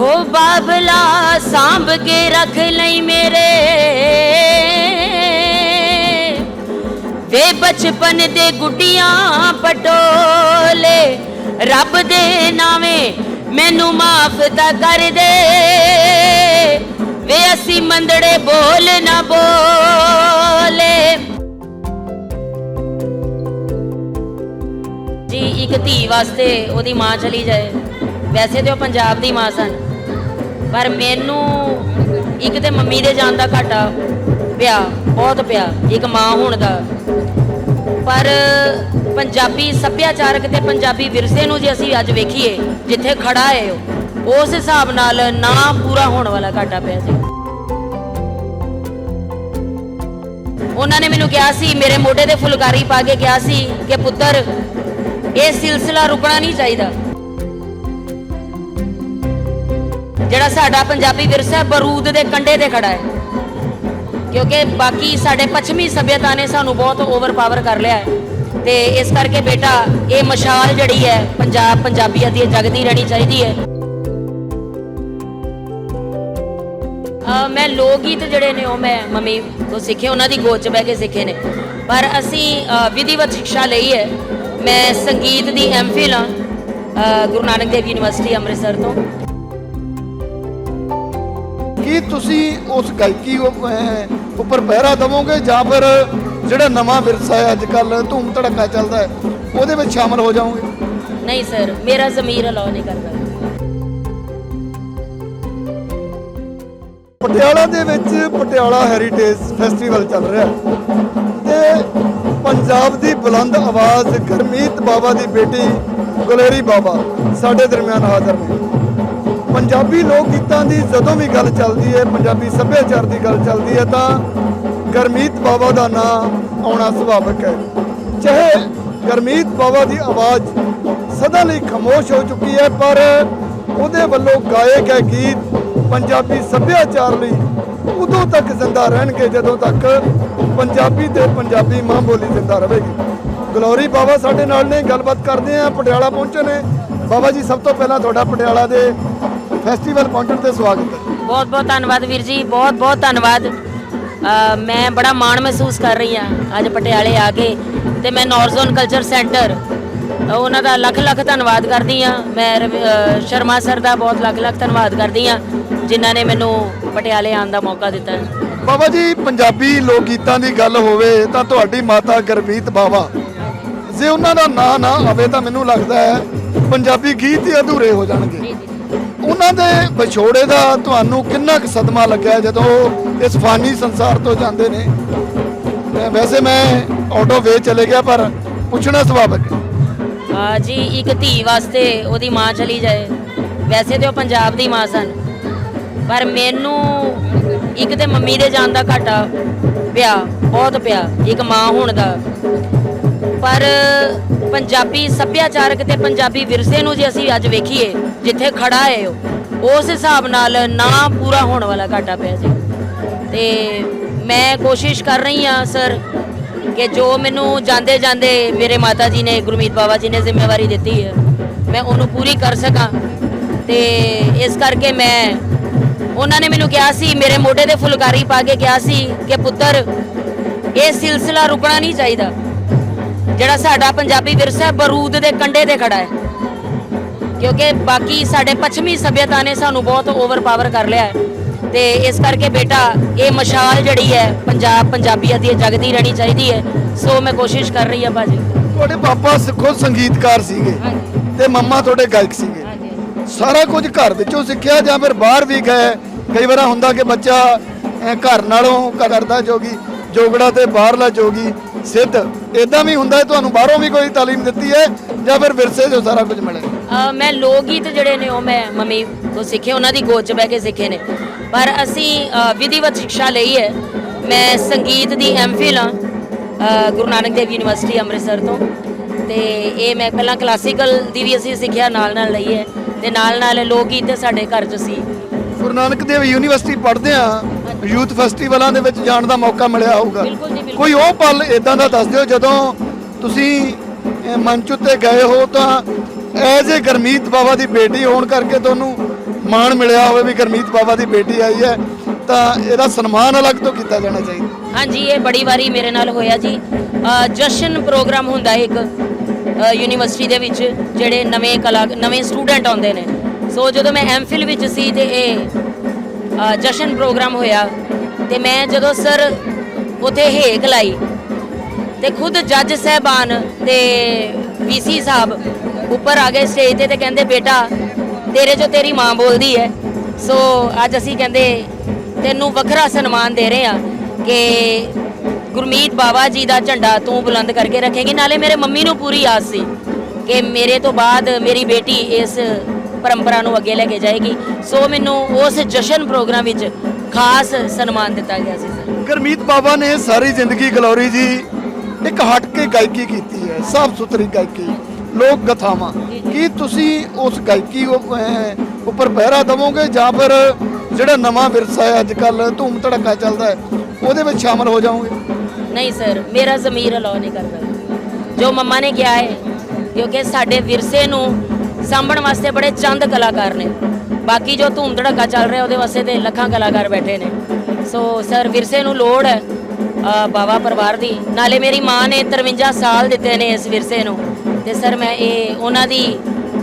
ਹੋ ਬਾਬਲਾ ਸਾਂਭ ਕੇ ਰੱਖ ਲਈ ਮੇਰੇ। ਵੇ ਬਚਪਨ ਦੇ ਗੁੱਡੀਆਂ ਪਟੋਲੇ, ਰੱਬ ਦੇ ਨਾਵੇਂ ਮੈਨੂੰ ਮਾਫ ਤਾਂ ਕਰ ਦੇ। ਵੇ ਅਸੀਂ ਮੰਦੜੇ ਬੋਲ ਨਾ ਬੋਲੇ। ਜੀ, ਇੱਕ ਧੀ ਵਾਸਤੇ ਉਹਦੀ ਮਾਂ ਚਲੀ ਜਾਏ। ਵੈਸੇ ਤੇ ਉਹ ਪੰਜਾਬ ਦੀ ਮਾਂ ਸਨ। ਪਰ ਮੈਨੂੰ ਇੱਕ ਤੇ ਮੰਮੀ ਦੇ ਜਾਣ ਦਾ ਘਾਟਾ ਪਿਆ, ਬਹੁਤ ਪਿਆ, ਇੱਕ ਮਾਂ ਹੋਣ ਦਾ। ਪਰ ਪੰਜਾਬੀ ਸੱਭਿਆਚਾਰਕ ਤੇ ਪੰਜਾਬੀ ਵਿਰਸੇ ਨੂੰ ਜੇ ਅਸੀਂ ਅੱਜ ਵੇਖੀਏ, ਜਿੱਥੇ ਖੜਾ ਹੈ ਉਸ ਹਿਸਾਬ ਨਾਲ ਨਾ ਪੂਰਾ ਹੋਣ ਵਾਲਾ ਘਾਟਾ ਪਿਆ ਸੀ। ਉਹਨਾਂ ਨੇ ਮੈਨੂੰ ਕਿਹਾ ਸੀ, ਮੇਰੇ ਮੋਢੇ ਤੇ ਫੁਲਕਾਰੀ ਪਾ ਕੇ ਕਿਹਾ ਸੀ ਕਿ ਪੁੱਤਰ, ਇਹ ਸਿਲਸਿਲਾ ਰੁਕਣਾ ਨਹੀਂ ਚਾਹੀਦਾ। ਜਿਹੜਾ ਸਾਡਾ ਪੰਜਾਬੀ ਵਿਰਸਾ ਹੈ, ਬਰੂਦ ਦੇ ਕੰਢੇ ਤੇ ਖੜਾ ਹੈ। ਕਿਉਂਕਿ ਬਾਕੀ ਸਾਡੇ ਪੱਛਮੀ ਸਭਿਅਤਾ ਨੇ ਸਾਨੂੰ ਬਹੁਤ ਓਵਰਪਾਵਰ ਕਰ ਲਿਆ ਹੈ। ਤੇ ਇਸ ਕਰਕੇ ਬੇਟਾ ਇਹ ਮਸ਼ਾਲ ਜਿਹੜੀ ਹੈ ਪੰਜਾਬ ਪੰਜਾਬੀਅਤ ਦੀ ਜਗਦੀ ਰਹਿਣੀ ਚਾਹੀਦੀ ਹੈ। ਮੈਂ ਲੋਕ ਗੀਤ ਜਿਹੜੇ ਨੇ ਉਹ ਮੈਂ ਮੰਮੀ ਤੋਂ ਸਿੱਖੇ ਉਹਨਾਂ ਦੀ ਗੋਦ 'ਚ ਬਹਿ ਕੇ ਸਿੱਖੇ ਨੇ। ਪਰ ਅਸੀਂ ਵਿਧੀਵਤ ਸਿੱਖਿਆ ਲਈ ਹੈ। ਮੈਂ ਸੰਗੀਤ ਦੀ ਐਮਫਿਲ ਹਾਂ ਗੁਰੂ ਨਾਨਕ ਦੇਵ ਯੂਨੀਵਰਸਿਟੀ ਅੰਮ੍ਰਿਤਸਰ ਤੋਂ। ਕੀ ਤੁਸੀਂ ਉਸ ਗਾਇਕੀ ਉੱਪਰ ਪਹਿਰਾ ਦਵੋਗੇ ਜਾਂ ਫਿਰ ਜਿਹੜਾ ਨਵਾਂ ਵਿਰਸਾ ਹੈ ਅੱਜ ਕੱਲ ਧੂਮ ਧੜਕਾ ਚੱਲਦਾ ਹੈ ਉਹਦੇ ਵਿੱਚ ਸ਼ਾਮਲ ਹੋ ਜਾਓਗੇ? ਨਹੀਂ ਸਰ ਮੇਰਾ ਜ਼ਮੀਰ ਅਲਾਉ ਨਹੀਂ ਕਰਦਾ। ਪਟਿਆਲਾ ਦੇ ਵਿੱਚ ਪਟਿਆਲਾ ਹੈਰੀਟੇਜ ਫੈਸਟੀਵਲ ਚੱਲ ਰਿਹਾ ਹੈ। ਤੇ ਪੰਜਾਬ ਦੀ ਬੁਲੰਦ ਆਵਾਜ਼ ਗਰਮੀਤ ਬਾਬਾ ਦੀ ਬੇਟੀ ਗੁਲੇਰੀ ਬਾਬਾ ਸਾਡੇ ਦਰਮਿਆਨ ਹਾਜ਼ਰ ਨੇ। ਪੰਜਾਬੀ ਲੋਕ ਗੀਤਾਂ ਦੀ ਜਦੋਂ ਵੀ ਗੱਲ ਚੱਲਦੀ ਹੈ ਪੰਜਾਬੀ ਸੱਭਿਆਚਾਰ ਦੀ ਗੱਲ ਚੱਲਦੀ ਹੈ ਤਾਂ ਗਰਮੀਤ ਬਾਵਾ ਦਾ ਨਾਮ ਆਉਣਾ ਸੁਭਾਵਿਕ ਹੈ। ਚਾਹੇ ਗਰਮੀਤ ਬਾਵਾ ਦੀ ਆਵਾਜ਼ ਸਦਾ ਲਈ ਖਾਮੋਸ਼ ਹੋ ਚੁੱਕੀ ਹੈ ਪਰ ਉਹਦੇ ਵੱਲੋਂ ਗਾਏ ਗਏ ਗੀਤ ਪੰਜਾਬੀ ਸੱਭਿਆਚਾਰ ਲਈ ਉਦੋਂ ਤੱਕ ਜ਼ਿੰਦਾ ਰਹਿਣਗੇ, ਜਦੋਂ ਤੱਕ ਪੰਜਾਬੀ ਤੇ ਪੰਜਾਬੀ ਮਾਂ ਬੋਲੀ ਜ਼ਿੰਦਾ ਰਹੇਗੀ। ਗਲੋਰੀ ਬਾਵਾ ਸਾਡੇ ਨਾਲ ਨੇ, ਗੱਲਬਾਤ ਕਰਦੇ ਆ, ਪਟਿਆਲਾ ਪਹੁੰਚੇ ਨੇ। ਬਾਬਾ ਜੀ, ਸਭ ਤੋਂ ਪਹਿਲਾਂ ਤੁਹਾਡਾ ਪਟਿਆਲਾ ਦੇ ਫੈਸਟੀਵਲ ਪਹੁੰਚਣ ਤੇ ਸਵਾਗਤ ਹੈ। ਬਹੁਤ ਬਹੁਤ ਧੰਨਵਾਦ ਵੀਰ ਜੀ ਬਹੁਤ ਬਹੁਤ ਧੰਨਵਾਦ। ਅ, ਮੈਂ ਬੜਾ ਮਾਣ ਮਹਿਸੂਸ ਕਰ ਰਹੀ ਹਾਂ ਅੱਜ ਪਟਿਆਲੇ ਆ ਕੇ ਤੇ ਮੈਂ ਨੌਰਜ਼ੋਨ ਕਲਚਰ ਸੈਂਟਰ ਅ, ਉਹਨਾਂ ਦਾ ਲੱਖ ਲੱਖ ਧੰਨਵਾਦ ਕਰਦੀ ਹਾਂ। ਮੈਂ ਰਵੀ- ਅ, ਸ਼ਰਮਾ ਸਰ ਦਾ ਬਹੁਤ ਲੱਖ ਲੱਖ ਧੰਨਵਾਦ ਕਰਦੀ ਹਾਂ ਜਿਨ੍ਹਾਂ ਨੇ ਮੈਨੂੰ ਪਟਿਆਲੇ ਆਉਣ ਦਾ ਮੌਕਾ ਦਿੱਤਾ। ਹੈ ਬਾਬਾ ਜੀ ਪੰਜਾਬੀ ਲੋਕ ਗੀਤਾਂ ਦੀ ਗੱਲ ਹੋਵੇ ਤਾਂ ਤੁਹਾਡੀ ਮਾਤਾ ਗਰਮੀਤ ਬਾਬਾ ਜੇ ਉਹਨਾਂ ਦਾ ਨਾਂ ਨਾ ਆਵੇ ਤਾਂ ਮੈਨੂੰ ਲੱਗਦਾ ਹੈ ਪੰਜਾਬੀ ਗੀਤ ਹੀ ਅਧੂਰੇ ਹੋ ਜਾਣਗੇ। ਉਹਨਾਂ ਦੇ ਵਿਛੋੜੇ ਦਾ ਤੁਹਾਨੂੰ ਕਿੰਨਾ ਕੁ ਸਦਮਾ ਲੱਗਿਆ ਜਦੋਂ ਇਸ ਫਾਨੀ ਸੰਸਾਰ ਤੋਂ ਜਾਂਦੇ ਨੇ? ਵੈਸੇ ਮੈਂ ਆਟੋ ਵੇ ਚਲੇ ਗਿਆ, ਪਰ ਪੁੱਛਣਾ ਸੁਭਾਵਿਕ ਆ ਜੀ, ਇੱਕ ਧੀ ਵਾਸਤੇ ਉਹਦੀ ਮਾਂ ਚਲੀ ਜਾਏ। ਵੈਸੇ ਤੇ ਉਹ ਪੰਜਾਬ ਦੀ ਮਾਂ ਸਨ, ਪਰ ਮੈਨੂੰ ਇੱਕ ਤੇ ਮੰਮੀ ਦੇ ਜਾਣ ਦਾ ਘਾਟਾ ਪਿਆ, ਬਹੁਤ ਪਿਆ, ਇੱਕ ਮਾਂ ਹੋਣ ਦਾ। ਪਰ ਪੰਜਾਬੀ ਸੱਭਿਆਚਾਰਕ ਤੇ ਪੰਜਾਬੀ ਵਿਰਸੇ ਨੂੰ ਜੇ ਅਸੀਂ ਅੱਜ ਵੇਖੀਏ ਜਿੱਥੇ ਖੜਾ ਹੈ ਉਹ ਉਸ ਹਿਸਾਬ ਨਾਲ ਨਾ ਪੂਰਾ ਹੋਣ ਵਾਲਾ ਘਾਟਾ ਪਿਆ ਸੀ। ਤੇ ਮੈਂ ਕੋਸ਼ਿਸ਼ ਕਰ ਰਹੀ ਹਾਂ ਸਰ ਕਿ ਜੋ ਮੈਨੂੰ ਜਾਂਦੇ ਜਾਂਦੇ ਮੇਰੇ ਮਾਤਾ ਜੀ ਨੇ ਗੁਰਮੀਤ ਬਾਬਾ ਜੀ ਨੇ ਜ਼ਿੰਮੇਵਾਰੀ ਦਿੱਤੀ ਹੈ ਮੈਂ ਉਹਨੂੰ ਪੂਰੀ ਕਰ ਸਕਾਂ। ਤੇ ਇਸ ਕਰਕੇ ਮੈਂ ਉਹਨਾਂ ਨੇ ਮੈਨੂੰ ਕਿਹਾ ਸੀ ਮੇਰੇ ਮੋਢੇ ਤੇ ਫੁਲਕਾਰੀ ਪਾ ਕੇ ਕਿਹਾ ਸੀ ਕਿ ਪੁੱਤਰ ਇਹ ਸਿਲਸਿਲਾ ਰੁਕਣਾ ਨਹੀਂ ਚਾਹੀਦਾ। ਜਿਹੜਾ ਸਾਡਾ ਪੰਜਾਬੀ ਵਿਰਸਾ ਹੈ, ਬਰੂਦ ਦੇ ਕੰਢੇ ਤੇ ਖੜਾ ਹੈ। ਕਿਉਂਕਿ ਬਾਕੀ ਸਾਡੇ ਪੱਛਮੀ ਸਭਿਅਤਾ ਨੇ ਸਾਨੂੰ ਬਹੁਤ ਓਵਰਪਾਵਰ ਕਰ ਲਿਆ ਹੈ। ਤੇ ਇਸ ਕਰਕੇ ਬੇਟਾ ਇਹ ਮਸ਼ਾਲ ਜਿਹੜੀ ਹੈ ਪੰਜਾਬ ਪੰਜਾਬੀਅਤ ਦੀ ਜਗਦੀ ਰਹਿਣੀ ਚਾਹੀਦੀ ਹੈ। ਸੋ ਮੈਂ ਕੋਸ਼ਿਸ਼ ਕਰ ਰਹੀ ਹਾਂ ਭਾਜੀ। ਤੁਹਾਡੇ ਪਾਪਾ ਸਿੱਖੋ ਸੰਗੀਤਕਾਰ ਸੀਗੇ ਤੇ ਮੰਮਾ ਤੁਹਾਡੇ ਗਾਇਕ ਸੀਗੇ। ਸਾਰਾ ਕੁਝ ਘਰ ਵਿੱਚੋਂ ਸਿੱਖਿਆ ਜਾਂ ਫਿਰ ਬਾਹਰ ਵੀ ਗਏ? ਕਈ ਵਾਰ ਹੁੰਦਾ ਕਿ ਬੱਚਾ ਘਰ ਨਾਲੋਂ ਕਰਦਾ ਜੋਗੀ ਜੋਗੜਾ ਤੇ ਬਾਹਰਲਾ ਜੋਗੀ ਸਿੱਧ। ਇਦਾਂ ਵੀ ਹੁੰਦਾ ਹੈ ਤੁਹਾਨੂੰ ਬਾਹਰੋਂ ਵੀ ਕੋਈ ਤਾਲੀਮ ਦਿੱਤੀ ਹੈ ਜਾਂ ਫਿਰ ਵਿਰਸੇ ਜੋ ਸਾਰਾ ਕੁਝ ਮਿਲਿਆ ਅ, ਮੈਂ ਲੋਕ ਗੀਤ ਜਿਹੜੇ ਨੇ ਉਹ ਮੈਂ ਮੰਮੀ ਤੋਂ ਸਿੱਖੇ ਉਹਨਾਂ ਦੀ ਗੋਦ 'ਚ ਬਹਿ ਕੇ ਸਿੱਖੇ ਨੇ। ਪਰ ਅਸੀਂ ਅ, ਵਿਧੀਵਤ ਸਿੱਖਿਆ ਲਈ ਹੈ। ਮੈਂ ਸੰਗੀਤ ਦੀ ਐਮਫਿਲ ਹਾਂ ਅ, ਗੁਰੂ ਨਾਨਕ ਦੇਵ ਯੂਨੀਵਰਸਿਟੀ ਅੰਮ੍ਰਿਤਸਰ ਤੋਂ। ਤੇ ਇਹ ਮੈਂ ਪਹਿਲਾਂ ਕਲਾਸੀਕਲ ਦੀ ਵੀ ਅਸੀਂ ਸਿੱਖਿਆ ਨਾਲ ਨਾਲ ਲਈ ਹੈ। ਤੇ ਨਾਲ ਨਾਲ ਲੋਕ ਗੀਤ ਤੇ ਸਾਡੇ ਘਰ 'ਚ ਸੀ। ਗੁਰੂ ਨਾਨਕ ਦੇਵ ਯੂਨੀਵਰਸਿਟੀ ਪੜ੍ਹਦੇ ਆ ਯੂਥ ਫੈਸਟੀਵਲਾਂ ਦੇ ਵਿੱਚ ਜਾਣ ਦਾ ਮੌਕਾ ਮਿਲਿਆ ਹੋਊਗਾ। ਕੋਈ ਉਹ ਪਲ ਇਦਾਂ ਦਾ ਦੱਸ ਦਿਓ ਜਦੋਂ ਤੁਸੀਂ ਮੰਚ ਉੱਤੇ ਗਏ ਹੋ ਤਾਂ ਐਜ਼ ਏ ਗਰਮੀਤ ਬਾਬਾ ਦੀ ਬੇਟੀ ਹੋਣ ਕਰਕੇ ਤੁਹਾਨੂੰ ਮਾਣ ਮਿਲਿਆ ਹੋਵੇ ਵੀ ਗਰਮੀਤ ਬਾਬਾ ਦੀ ਬੇਟੀ ਆਈ ਹੈ। ਤਾਂ ਇਹਦਾ ਸਨਮਾਨ ਅਲੱਗ ਤੋਂ ਕੀਤਾ ਜਾਣਾ ਚਾਹੀਦਾ। ਹਾਂਜੀ ਇਹ ਬੜੀ ਵਾਰੀ ਮੇਰੇ ਨਾਲ ਹੋਇਆ ਜੀ। ਜਸ਼ਨ ਪ੍ਰੋਗਰਾਮ ਹੁੰਦਾ ਇੱਕ ਯੂਨੀਵਰਸਿਟੀ ਦੇ ਵਿੱਚ ਜਿਹੜੇ ਨਵੇਂ ਕਲਾ ਨਵੇਂ ਸਟੂਡੈਂਟ ਆਉਂਦੇ ਨੇ। ਸੋ ਜਦੋਂ ਮੈਂ ਐਮਫਿਲ ਵਿੱਚ ਸੀ ਤੇ ਇਹ ਜਸ਼ਨ ਪ੍ਰੋਗਰਾਮ ਹੋਇਆ ਤੇ ਮੈਂ ਜਦੋਂ ਸਰ ਉਥੇ ਹੇਕ ਲਾਈ ਤੇ ਖੁਦ ਜੱਜ ਸਹਿਬਾਨ ਤੇ ਵੀਸੀ ਸਾਹਿਬ ਉੱਪਰ ਆ ਗਏ ਸਟੇਜ ਤੇ ਤੇ ਕਹਿੰਦੇ, ਬੇਟਾ, ਤੇਰੇ ਜੋ ਤੇਰੀ ਮਾਂ ਬੋਲਦੀ ਹੈ, ਸੋ ਅੱਜ ਅਸੀਂ ਕਹਿੰਦੇ ਤੈਨੂੰ ਵੱਖਰਾ ਸਨਮਾਨ ਦੇ ਰਹੇ ਆ ਕਿ ਗੁਰਮੀਤ ਬਾਵਾ ਜੀ ਦਾ ਝੰਡਾ ਤੂੰ ਬੁਲੰਦ ਕਰਕੇ ਰੱਖੇਂਗੀ। ਨਾਲੇ ਮੇਰੇ ਮੰਮੀ ਨੂੰ ਪੂਰੀ ਆਸ ਸੀ ਕਿ ਮੇਰੇ ਤੋਂ ਬਾਅਦ ਮੇਰੀ ਬੇਟੀ ਇਸ ਪਰੰਪਰਾ ਨੂੰ ਅੱਗੇ ਲੈ ਕੇ ਜਾਏਗੀ। ਸੋ ਮੈਨੂੰ ਉਸ ਜਸ਼ਨ ਪ੍ਰੋਗਰਾਮ ਵਿੱਚ ਖਾਸ ਸਨਮਾਨ ਦਿੱਤਾ ਗਿਆ ਸੀ ਸਰ। ਗਰਮੀਤ ਬਾਬਾ ਨੇ ਸਾਰੀ ਜ਼ਿੰਦਗੀ ਗਲੋਰੀ ਜੀ ਇੱਕ ਹਟ ਕੇ ਗਾਇਕੀ ਕੀਤੀ ਹੈ ਸਾਫ਼ ਸੁਥਰੀ ਗਾਇਕੀ ਲੋਕ ਗਥਾਵਾਂ। ਕੀ ਤੁਸੀਂ ਉਸ ਗਾਇਕੀ ਉੱਪਰ ਪਹਿਰਾ ਦਵੋਗੇ ਜਾਂ ਫਿਰ ਜਿਹੜਾ ਨਵਾਂ ਵਿਰਸਾ ਹੈ ਅੱਜ ਕੱਲ ਧੂਮ ਧੜਕਾ ਚੱਲਦਾ ਹੈ ਉਹਦੇ ਵਿੱਚ ਸ਼ਾਮਲ ਹੋ ਜਾਓਗੇ? ਨਹੀਂ ਸਰ ਮੇਰਾ ਜ਼ਮੀਰ ਅਲਾਉ ਨਹੀਂ ਕਰਦਾ। ਜੋ ਮੰਮਾ ਨੇ ਕਿਹਾ ਹੈ ਕਿਉਂਕਿ ਸਾਡੇ ਵਿਰਸੇ ਨੂੰ ਸਾਂਭਣ ਵਾਸਤੇ ਬੜੇ ਚੰਦ ਕਲਾਕਾਰ ਨੇ। ਬਾਕੀ ਜੋ ਧੂਮ ਧੜਕਾ ਚੱਲ ਰਿਹਾ ਉਹਦੇ ਵਾਸਤੇ ਤੇ ਲੱਖਾਂ ਕਲਾਕਾਰ ਬੈਠੇ ਨੇ। ਸੋ ਸਰ ਵਿਰਸੇ ਨੂੰ ਲੋੜ ਹੈ ਬਾਵਾ ਪਰਿਵਾਰ ਦੀ। ਨਾਲੇ ਮੇਰੀ ਮਾਂ ਨੇ 53 ਸਾਲ ਦਿੱਤੇ ਨੇ ਇਸ ਵਿਰਸੇ ਨੂੰ। ਤੇ ਸਰ ਮੈਂ ਇਹ, ਉਹਨਾਂ ਦੀ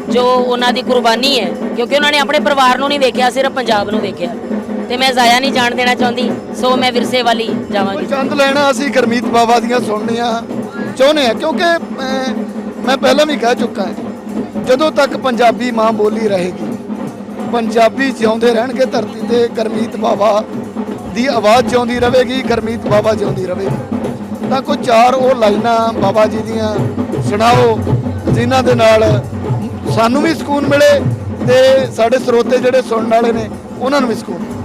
ਜੋ ਉਹਨਾਂ ਦੀ ਕੁਰਬਾਨੀ ਹੈ, ਕਿਉਂਕਿ ਉਹਨਾਂ ਨੇ ਆਪਣੇ ਪਰਿਵਾਰ ਨੂੰ ਨਹੀਂ ਵੇਖਿਆ, ਸਿਰਫ ਪੰਜਾਬ ਨੂੰ ਵੇਖਿਆ। ਤੇ ਮੈਂ ਜ਼ਾਇਆ ਨਹੀਂ ਜਾਣ ਦੇਣਾ ਚਾਹੁੰਦੀ, ਸੋ ਮੈਂ ਵਿਰਸੇ ਵਾਲੀ ਜਾਵਾਂਗੀ। ਚੰਦ ਲੈਣਾ ਅਸੀਂ ਗਰਮੀਤ ਬਾਬਾ ਦੀਆਂ ਸੁਣਨੀਆਂ ਚਾਹੁੰਦੇ ਆ, ਕਿਉਂਕਿ ਮੈਂ ਪਹਿਲਾਂ ਵੀ ਕਹਿ ਚੁੱਕਾ ਹਾਂ। ਜਦੋਂ ਤੱਕ ਪੰਜਾਬੀ ਮਾਂ ਬੋਲੀ ਰਹੇਗੀ, ਪੰਜਾਬੀ ਜਿਉਂਦੇ ਰਹਿਣਗੇ ਧਰਤੀ ਤੇ, ਗਰਮੀਤ ਬਾਬਾ ਦੀ ਆਵਾਜ਼ ਜਿਉਂਦੀ ਰਹੇਗੀ, ਗਰਮੀਤ ਬਾਬਾ ਜਿਉਂਦੀ ਰਹੇਗੀ ਤਾਂ ਕੋਈ ਚਾਰ ਉਹ ਲਾਈਨਾਂ ਬਾਬਾ ਜੀ ਦੀਆਂ ਸੁਣਾਓ, ਜਿਨ੍ਹਾਂ ਦੇ ਨਾਲ ਸਾਨੂੰ ਵੀ ਸਕੂਨ ਮਿਲੇ ਤੇ ਸਾਡੇ ਸਰੋਤੇ ਜਿਹੜੇ ਸੁਣਨ ਵਾਲੇ ਨੇ, ਉਹਨਾਂ ਨੂੰ ਵੀ ਸਕੂਨ ਮਿਲੇ।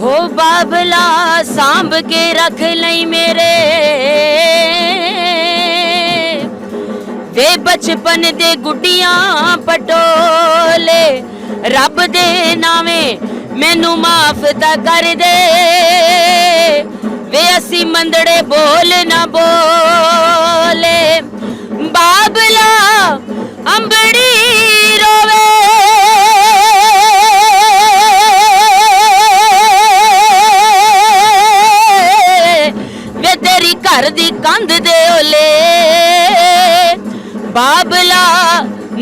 ਹੋ ਬਾਬਲਾ ਸਾਂਭ ਕੇ ਰੱਖ ਲਈ ਮੇਰੇ ਵੇ ਬਚਪਨ ਦੇ ਗੁੱਡੀਆਂ ਪਟੋਲੇ। ਰੱਬ ਦੇ ਨਾਵੇਂ ਮੈਨੂੰ ਮਾਫ ਤਾਂ ਕਰ ਦੇ। ਵੇ ਅਸੀਂ ਮੰਦੜੇ ਬੋਲ ਨਾ ਬੋਲੇ। ਬਾਬਲਾ ਅੰਬੜੀ ਰੋਵੇ।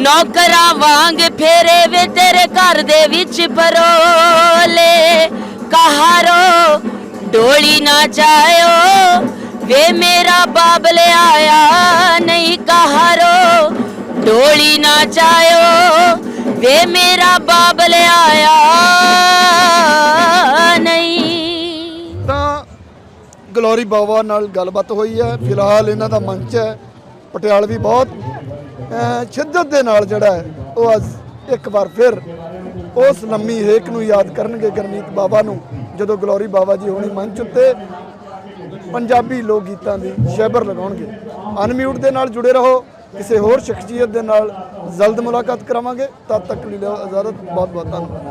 ਨੌਕਰਾਂ ਵਾਂਗ ਫੇਰੇ ਵੇ ਤੇਰੇ ਘਰ ਦੇ ਵਿੱਚ ਪਰੋਲੇ। ਕਹਾਰੋ, ਡੋਲੀ ਨਾ ਜਾਇਓ, ਵੇ ਮੇਰਾ ਬਾਬਲ ਆਇਆ ਨਹੀਂ ਕਹਾਰੋ। ਡੋਲੀ ਨਾ ਜਾਇਓ, ਵੇ ਮੇਰਾ ਬਾਬਲ ਆਇਆ ਨਹੀਂ। ਤਾਂ ਗਲੋਰੀ ਬਾਵਾ ਨਾਲ ਗੱਲਬਾਤ ਹੋਈ ਹੈ। ਫਿਲਹਾਲ ਇਹਨਾਂ ਦਾ ਮੰਚ ਹੈ। ਪਟਿਆਲਵੀ ਬਹੁਤ ਸ਼ਿੱਦਤ ਦੇ ਨਾਲ ਜਿਹੜਾ ਹੈ, ਉਹ ਅੱਜ ਇੱਕ ਵਾਰ ਫਿਰ ਉਸ ਲੰਮੀ ਹੇਕ ਨੂੰ ਯਾਦ ਕਰਨਗੇ ਗਰਮੀਤ ਬਾਬਾ ਨੂੰ, ਜਦੋਂ ਗਲੋਰੀ ਬਾਬਾ ਜੀ ਹੋਣੀ ਮੰਚ ਉੱਤੇ ਪੰਜਾਬੀ ਲੋਕ ਗੀਤਾਂ ਦੀ ਸ਼ੈਬਰ ਲਗਾਉਣਗੇ। ਅਨਮਿਊਟ ਦੇ ਨਾਲ ਜੁੜੇ ਰਹੋ, ਕਿਸੇ ਹੋਰ ਸ਼ਖਸੀਅਤ ਦੇ ਨਾਲ ਜਲਦ ਮੁਲਾਕਾਤ ਕਰਾਵਾਂਗੇ। ਤਦ ਤੱਕ ਲਈ ਲਓ ਇਜਾਜ਼ਤ ਬਹੁਤ ਬਹੁਤ ਧੰਨਵਾਦ।